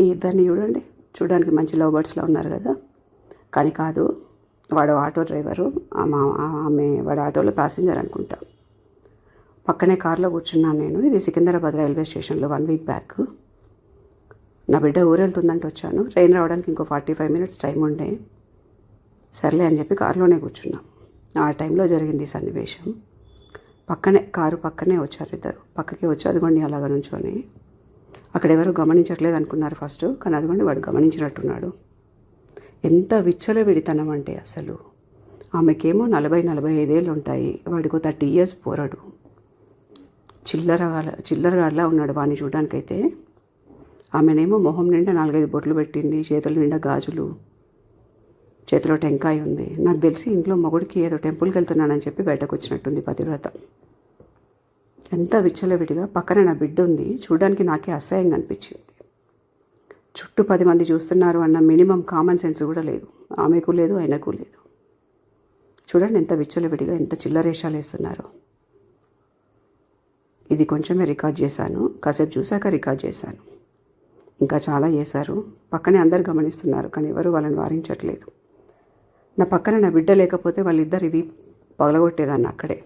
ఈ ఇద్దరిని చూడండి. చూడడానికి మంచి లవ్ బర్డ్స్లో ఉన్నారు కదా. కానీ కాదు వాడు ఆటో డ్రైవరు ఆమె ఆమె వాడు ఆటోలో ప్యాసింజర్ అనుకుంటా. పక్కనే కారులో కూర్చున్నాను నేను. ఇది సికింద్రాబాద్ రైల్వే స్టేషన్లో వన్ వీక్ బ్యాక్ నా బిడ్డ ఊరెళ్తుందంటే వచ్చాను. ట్రైన్ రావడానికి ఇంకో ఫార్టీ ఫైవ్ మినిట్స్ టైం ఉండే. సర్లే అని చెప్పి కారులోనే కూర్చున్నాం. ఆ టైంలో జరిగింది ఈ సన్నివేశం. పక్కనే కారు పక్కనే వచ్చారు ఇద్దరు. పక్కకి వచ్చి అదిగోండి అలాగ నుంచొని. అక్కడ ఎవరు గమనించట్లేదు అనుకున్నారు ఫస్ట్ కానీ అదిగోండి వాడు గమనించినట్టున్నాడు. ఎంత విచ్చలవిడితనం అంటే అసలు. ఆమెకేమో నలభై నలభై ఐదేళ్ళు ఉంటాయి. వాడికి థర్టీ ఇయర్స్ పోరాడు. చిల్లరగా చిల్లరగాడ్లా ఉన్నాడు వాడిని చూడడానికైతే. ఆమెనేమో మొహం నిండా నాలుగైదు బొట్లు పెట్టింది చేతుల నిండా గాజులు చేతిలో టెంకాయ ఉంది. నాకు తెలిసి ఇంట్లో మొగుడికి ఏదో టెంపుల్కి వెళ్తున్నానని చెప్పి బయటకు వచ్చినట్టుంది పతివ్రత. ఎంత విచ్చలవిడిగా పక్కన నా బిడ్డ ఉంది చూడడానికి నాకే అసహ్యంగా అనిపించింది. చుట్టూ పది మంది చూస్తున్నారు అన్న మినిమం కామన్ సెన్స్ కూడా లేదు. ఆమెకు లేదు ఆయనకు లేదు. చూడండి ఎంత విచ్చలవిడిగా ఎంత చిల్లరేషాలు వేస్తున్నారు. ఇది కొంచెమే రికార్డ్ చేశాను కాసేపు చూశాక రికార్డ్ చేశాను. ఇంకా చాలా చేశారు. పక్కనే అందరు గమనిస్తున్నారు కానీ ఎవరు వాళ్ళని వారించట్లేదు. నా పక్కన నా బిడ్డ లేకపోతే వాళ్ళిద్దరు ఇవి పగలగొట్టేదాన్ని అక్కడే.